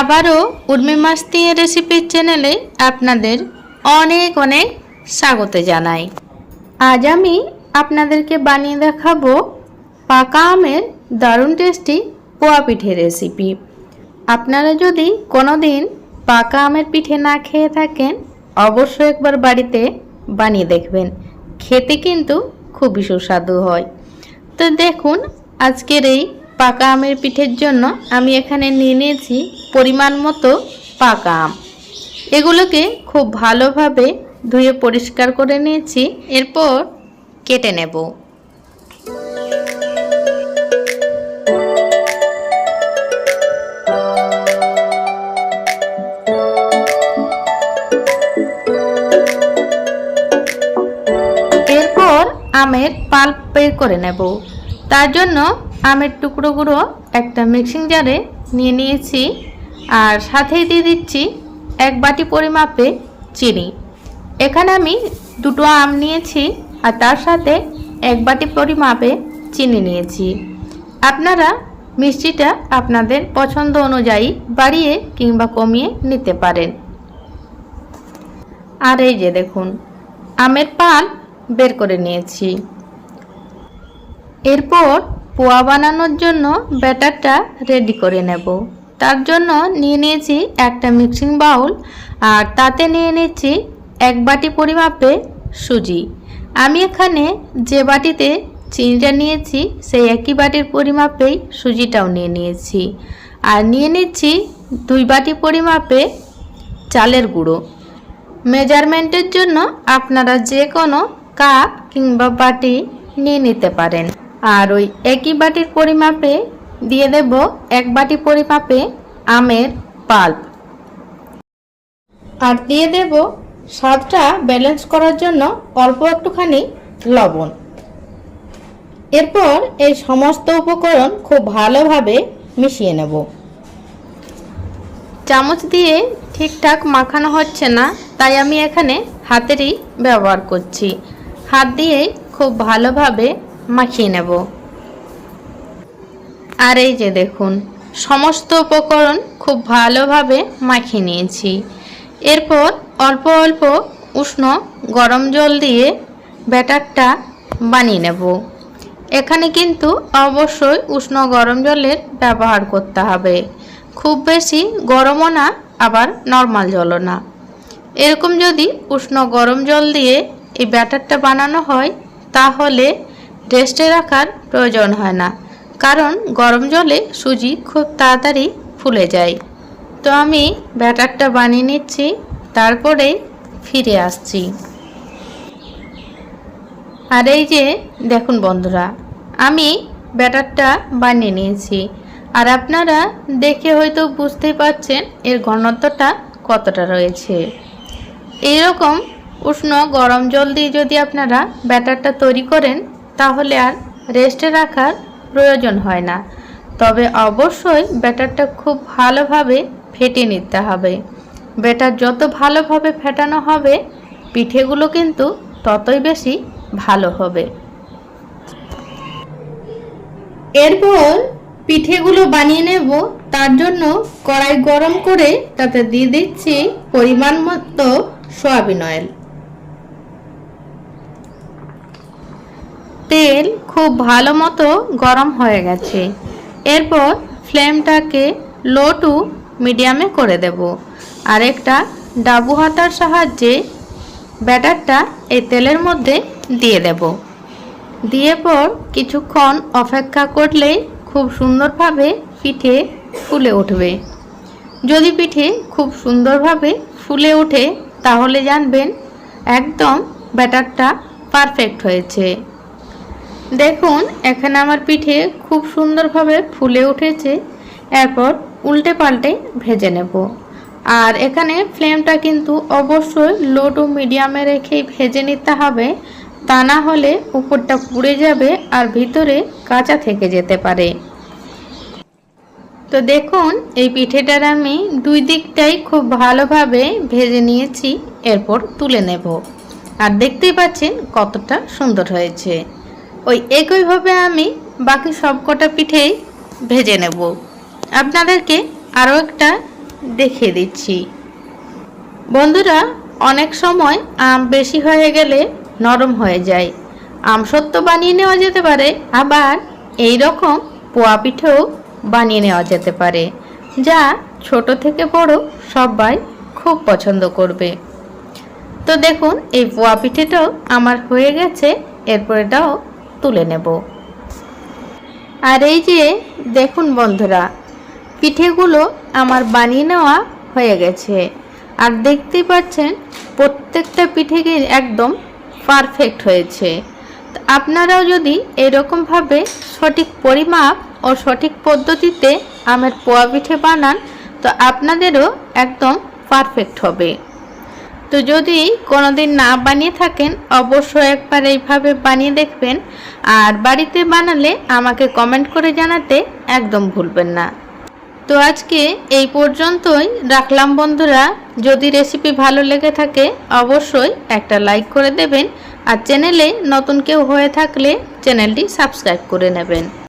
আবারও উর্মি মাস্তি রেসিপির চ্যানেলে আপনাদের অনেক অনেক স্বাগত জানাই। আজ আমি আপনাদেরকে বানিয়ে দেখাবো পাকা আমের দারুণ টেস্টি পোয়া পিঠে রেসিপি আপনারা যদি কোনো দিন পাকা আমের পিঠে না খেয়ে থাকেন, অবশ্যই একবার বাড়িতে বানিয়ে দেখবেন। খেতে কিন্তু খুবই সুস্বাদু হয়। তো দেখুন, আজকের এই পাকা আমের পিঠের জন্য আমি এখানে নিয়ে নিয়েছি পরিমাণ মতো পাকা আম। এগুলোকে খুব ভালোভাবে ধুয়ে পরিষ্কার করে নিয়েছি, এরপর কেটে নেব। এরপর আমের পাল্প বের করে নেব। তার জন্য আমের টুকরোগুলো একটা মিক্সিং জারে নিয়ে নিয়েছি আর সাথেই দিয়ে দিচ্ছি এক বাটি পরিমাপে চিনি। এখানে আমি দুটো আম নিয়েছি আর তার সাথে এক বাটি পরিমাপে চিনি নিয়েছি। আপনারা মিষ্টিটা আপনাদের পছন্দ অনুযায়ী বাড়িয়ে কিংবা কমিয়ে নিতে পারেন। আর এই যে দেখুন, আমের পাল বের করে নিয়েছি। এরপর পোয়া বানানোর জন্য ব্যাটারটা রেডি করে নেব। তার জন্য নিয়ে নিয়েছি একটা মিক্সিং বাউল আর তাতে নিয়ে নিচ্ছি এক বাটি পরিমাপে সুজি। আমি এখানে যে বাটিতে চিনিটা নিয়েছি, সেই একই বাটির পরিমাপেই সুজিটাও নিয়ে নিয়েছি। আর নিয়ে নিচ্ছি দুই বাটি পরিমাপে চালের গুঁড়ো। মেজারমেন্টের জন্য আপনারা যে কোনো কাপ কিংবা বাটি নিয়ে নিতে পারেন। আর ওই একই বাটির পরিমাপে দিয়ে দেব এক বাটি পরিমাপে আমের পাল্প। আর দিয়ে দেব স্বাদটা ব্যালেন্স করার জন্য অল্প একটুখানি লবণ। এরপর এই সমস্ত উপকরণ খুব ভালোভাবে মিশিয়ে নেব। চামচ দিয়ে ঠিকঠাক মাখানো হচ্ছে না, তাই আমি এখানে হাতেরই ব্যবহার করছি। হাত দিয়েই খুব ভালোভাবে মাখিয়ে নেব। আর এই যে দেখুন, সমস্ত উপকরণ খুব ভালোভাবে মাখিয়ে নিয়েছি। এরপর অল্প অল্প উষ্ণ গরম জল দিয়ে ব্যাটারটা বানিয়ে নেব। এখানে কিন্তু অবশ্যই উষ্ণ গরম জলের ব্যবহার করতে হবে। খুব বেশি গরমও না, আবার নর্মাল জলও না। এরকম যদি উষ্ণ গরম জল দিয়ে এই ব্যাটারটা বানানো হয়, তাহলে রেস্টে রাখার প্রয়োজন হয় না। কারণ গরম জলে সুজি খুব তাড়াতাড়ি ফুলে যায়। তো আমি ব্যাটারটা বানিয়ে নিচ্ছি, তারপরে ফিরে আসছি। আর এই যে দেখুন বন্ধুরা, আমি ব্যাটারটা বানিয়ে নিয়েছি। আর আপনারা দেখে হয়তো বুঝতেই পারছেন এর ঘনত্বটা কতটা রয়েছে। এইরকম উষ্ণ গরম জল দিয়ে যদি আপনারা ব্যাটারটা তৈরি করেন তাহলে আর রেস্টে রাখার প্রয়োজন হয় না। তবে অবশ্যই ব্যাটারটা খুব ভালোভাবে ফেটে নিতে হবে। ব্যাটার যত ভালোভাবে ফেটানো হবে, পিঠেগুলো কিন্তু ততই বেশি ভালো হবে। এরপর পিঠেগুলো বানিয়ে নেব। তার জন্য কড়াই গরম করে তাতে দিয়ে দিচ্ছি পরিমাণ মতো সয়াবিন অয়েল। তেল খুব ভালো মতো গরম হয়ে গেছে। এরপর ফ্লেমটাকে লো টু মিডিয়ামে করে দেব। আর একটা ডাবু হাতার সাহায্যে ব্যাটারটা এই তেলের মধ্যে দিয়ে দেব। দিয়ে পর কিছুক্ষণ অপেক্ষা করলেই খুব সুন্দরভাবে পিঠে ফুলে উঠবে। যদি পিঠে খুব সুন্দরভাবে ফুলে ওঠে, তাহলে জানবেন একদম ব্যাটারটা পারফেক্ট হয়েছে। দেখুন, এখানে আমার পিঠে খুব সুন্দরভাবে ফুলে উঠেছে। এরপর উল্টে পাল্টে ভেজে নেব। আর এখানে ফ্লেমটা কিন্তু অবশ্যই লো টু মিডিয়ামে রেখেই ভেজে নিতে হবে। তা না হলে উপরটা পুড়ে যাবে আর ভিতরে কাঁচা থেকে যেতে পারে। তো দেখুন, এই পিঠেটার আমি দুই দিকটাই খুব ভালোভাবে ভেজে নিয়েছি। এরপর তুলে নেব। আর দেখতেই পাচ্ছেন কতটা সুন্দর হয়েছে। ওই একইভাবে আমি বাকি সব কটা পিঠেই ভেজে নেব। আপনাদেরকে আরও একটা দেখিয়ে দিচ্ছি। বন্ধুরা, অনেক সময় আম বেশি হয়ে গেলে নরম হয়ে যায়। আম সত্য বানিয়ে নেওয়া যেতে পারে, আবার এই রকম পোয়া পিঠেও বানিয়ে নেওয়া যেতে পারে, যা ছোট থেকে বড় সবাই খুব পছন্দ করবে। তো দেখুন, এই পোয়া পিঠেটাও আমার হয়ে গেছে এরপর এটাও তুলে নেব। আর এই যে, দেখুন বন্ধুরা, পিঠেগুলো আমার বানিয়ে নেওয়া হয়ে গেছে। আর দেখতেই পাচ্ছেন, প্রত্যেকটা পিঠে একদম পারফেক্ট হয়েছে। আপনারাও যদি এরকমভাবে সঠিক পরিমাপ ও সঠিক পদ্ধতিতে আমের পোয়া পিঠে বানান, তো আপনাদেরও একদম পারফেক্ট হবে। তো যদি কোনোদিন না বানিয়ে থাকেন, অবশ্যই একবার এইভাবে বানিয়ে দেখবেন। আর বাড়িতে বানালে আমাকে কমেন্ট করে জানাতে একদম ভুলবেন না। তো আজকে এই পর্যন্তই। রাখলাম বন্ধুরা, যদি রেসিপি ভালো লেগে থাকে, অবশ্যই একটা লাইক করে দেবেন। আর চ্যানেলে নতুন কেউ হয়ে থাকলে চ্যানেলটি সাবস্ক্রাইব করে নেবেন।